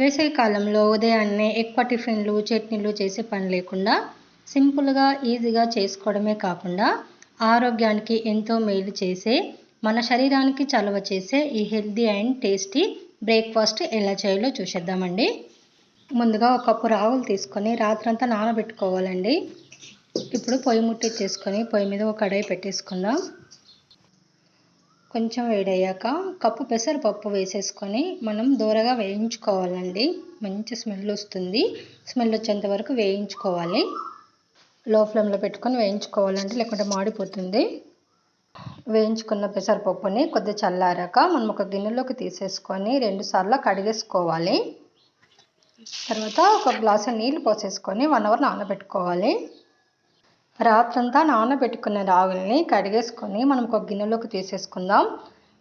వేసవి కాలంలో ఉదయాన్నే ఎక్కువ టిఫిన్లు చట్నీలు చేసే పని లేకుండా సింపుల్గా ఈజీగా చేసుకోవడమే కాకుండా ఆరోగ్యానికి ఎంతో మేలు చేసే మన శరీరానికి చలవ చేసే ఈ హెల్దీ అండ్ టేస్టీ బ్రేక్ఫాస్ట్ ఎలా చేయాలో చూసేద్దామండి. ముందుగా ఒక కప్పు రాగులు తీసుకొని రాత్రంతా నానబెట్టుకోవాలండి. ఇప్పుడు పొయ్యి ముట్టి చేసుకొని పొయ్యి మీద ఒక కడాయి పెట్టేసుకుందాం. కొంచెం వేడయ్యాక కప్పు పెసరపప్పు వేసేసుకొని మనం దూరగా వేయించుకోవాలండి. మంచి స్మెల్ వస్తుంది. స్మెల్ వచ్చేంత వరకు వేయించుకోవాలి. లో ఫ్లేమ్లో పెట్టుకొని వేయించుకోవాలండి లేకుంటే మాడిపోతుంది. వేయించుకున్న పెసరపప్పుని కొద్దిగా చల్లారాక మనం ఒక గిన్నెలోకి తీసేసుకొని రెండుసార్లు కడిగేసుకోవాలి. తర్వాత ఒక గ్లాసు నీళ్ళు పోసేసుకొని వన్ అవర్ నానబెట్టుకోవాలి. రాత్రంతా నానబెట్టుకున్న రాగుల్ని కడిగేసుకొని మనం ఒక గిన్నెలోకి తీసేసుకుందాం.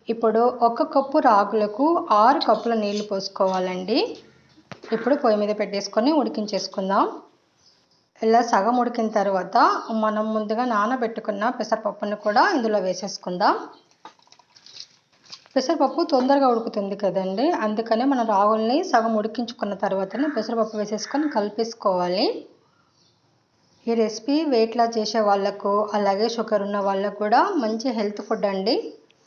ఇప్పుడు ఒక కప్పు రాగులకు ఆరు కప్పుల నీళ్ళు పోసుకోవాలండి. ఇప్పుడు పొయ్యి మీద పెట్టేసుకొని ఉడికించేసుకుందాం. ఇలా సగం ఉడికిన తర్వాత మనం ముందుగా నానబెట్టుకున్న పెసరపప్పుని కూడా ఇందులో వేసేసుకుందాం. పెసరపప్పు తొందరగా ఉడుకుతుంది కదండి. అందుకనే మనం రాగుల్ని సగం ఉడికించుకున్న తర్వాతనే పెసరపప్పు వేసేసుకొని కలిపేసుకోవాలి. ఈ రెసిపీ వెయిట్ లాస్ చేసే వాళ్ళకు అలాగే షుగర్ ఉన్న వాళ్ళకు కూడా మంచి హెల్త్ ఫుడ్ అండి.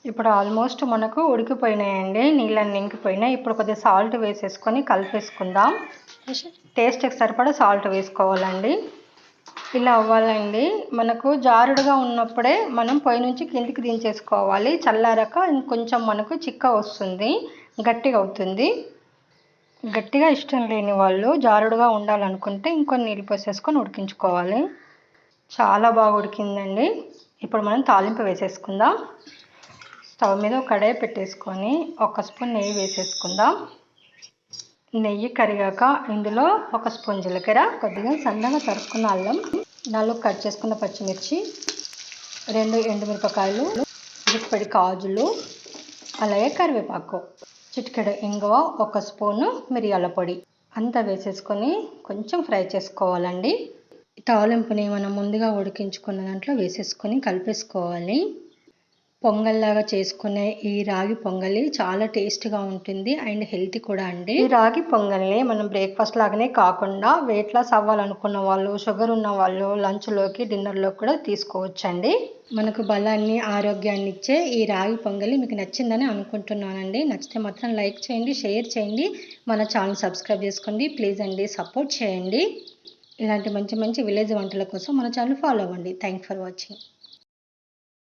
ఇప్పుడు ఆల్మోస్ట్ మనకు ఉడికిపోయినాయండి నీళ్ళని ఇంకిపోయినాయి. ఇప్పుడు కొద్దిగా సాల్ట్ వేసేసుకొని కలిపేసుకుందాం. టేస్ట్కి సరిపడా సాల్ట్ వేసుకోవాలండి. ఇలా అవ్వాలండి. మనకు జారుడుగా ఉన్నప్పుడే మనం పొయ్యి నుంచి కిందికి దించేసుకోవాలి. చల్లారాక ఇంకొంచెం మనకు చిక్క వస్తుంది గట్టిగా అవుతుంది. గట్టిగా ఇష్టం లేని వాళ్ళు జారుడుగా ఉండాలనుకుంటే ఇంకొన్ని నీళ్ళు పోసేసుకొని ఉడికించుకోవాలి. చాలా బాగా ఉడికిందండి. ఇప్పుడు మనం తాలింపు వేసేసుకుందాం. స్టవ్ మీద ఒక కడాయి పెట్టేసుకొని ఒక స్పూన్ నెయ్యి వేసేసుకుందాం. నెయ్యి కరిగాక ఇందులో ఒక స్పూన్ జీలకర్ర కొద్దిగా సన్నగా తరుక్కున్న అల్లం నాలుగు కట్ చేసుకున్న పచ్చిమిర్చి రెండు ఎండుమిరపకాయలు గుప్పెడి కాజులు అలాగే కరివేపాకు. చిటికెడు ఇంగువ ఒక స్పూను మిరియాల పొడి. అంతా వేసేసుకొని కొంచెం ఫ్రై చేసుకోవాలండి. తాలింపుని మనం ముందుగా ఉడికించుకున్న దాంట్లో వేసేసుకొని కలిపేసుకోవాలి. పొంగల్లాగా చేసుకునే ఈ రాగి పొంగలి చాలా టేస్ట్గా ఉంటుంది అండ్ హెల్తీ కూడా అండి. ఈ రాగి పొంగల్ని మనం బ్రేక్ఫాస్ట్ లాగానే కాకుండా వెయిట్ లాస్ అవ్వాలనుకున్న వాళ్ళు షుగర్ ఉన్న వాళ్ళు లంచ్లోకి డిన్నర్లోకి కూడా తీసుకోవచ్చండి. మనకు బలాన్ని ఆరోగ్యాన్ని ఇచ్చే ఈ రాగి పొంగలి మీకు నచ్చిందని అనుకుంటున్నానండి. నచ్చితే మాత్రం లైక్ చేయండి షేర్ చేయండి మన ఛానల్ సబ్స్క్రైబ్ చేసుకోండి. ప్లీజ్ అండి సపోర్ట్ చేయండి. ఇలాంటి మంచి మంచి విలేజ్ వంటల కోసం మన ఛానల్ ఫాలో అవ్వండి. Thank for watching.